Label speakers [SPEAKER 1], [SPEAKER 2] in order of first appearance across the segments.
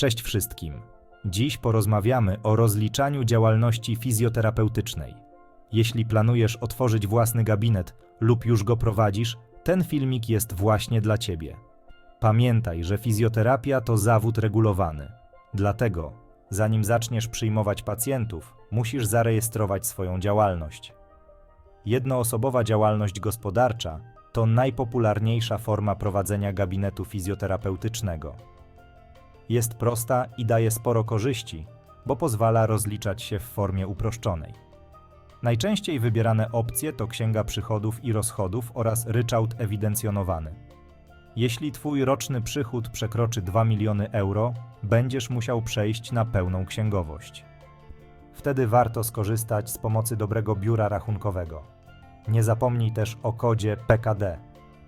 [SPEAKER 1] Cześć wszystkim. Dziś porozmawiamy o rozliczaniu działalności fizjoterapeutycznej. Jeśli planujesz otworzyć własny gabinet lub już go prowadzisz, ten filmik jest właśnie dla Ciebie. Pamiętaj, że fizjoterapia to zawód regulowany. Dlatego, zanim zaczniesz przyjmować pacjentów, musisz zarejestrować swoją działalność. Jednoosobowa działalność gospodarcza to najpopularniejsza forma prowadzenia gabinetu fizjoterapeutycznego. Jest prosta i daje sporo korzyści, bo pozwala rozliczać się w formie uproszczonej. Najczęściej wybierane opcje to księga przychodów i rozchodów oraz ryczałt ewidencjonowany. Jeśli Twój roczny przychód przekroczy 2 miliony euro, będziesz musiał przejść na pełną księgowość. Wtedy warto skorzystać z pomocy dobrego biura rachunkowego. Nie zapomnij też o kodzie PKD.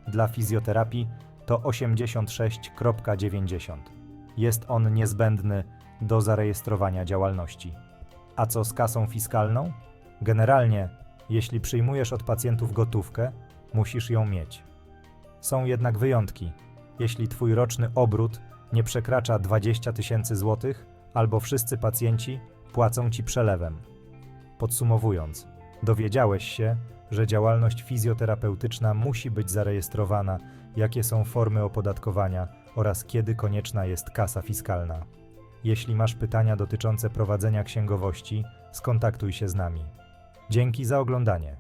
[SPEAKER 1] Dla fizjoterapii to 86.90. Jest on niezbędny do zarejestrowania działalności. A co z kasą fiskalną? Generalnie, jeśli przyjmujesz od pacjentów gotówkę, musisz ją mieć. Są jednak wyjątki. Jeśli Twój roczny obrót nie przekracza 20 tysięcy złotych, albo wszyscy pacjenci płacą Ci przelewem. Podsumowując, dowiedziałeś się, że działalność fizjoterapeutyczna musi być zarejestrowana, jakie są formy opodatkowania oraz kiedy konieczna jest kasa fiskalna. Jeśli masz pytania dotyczące prowadzenia księgowości, skontaktuj się z nami. Dzięki za oglądanie.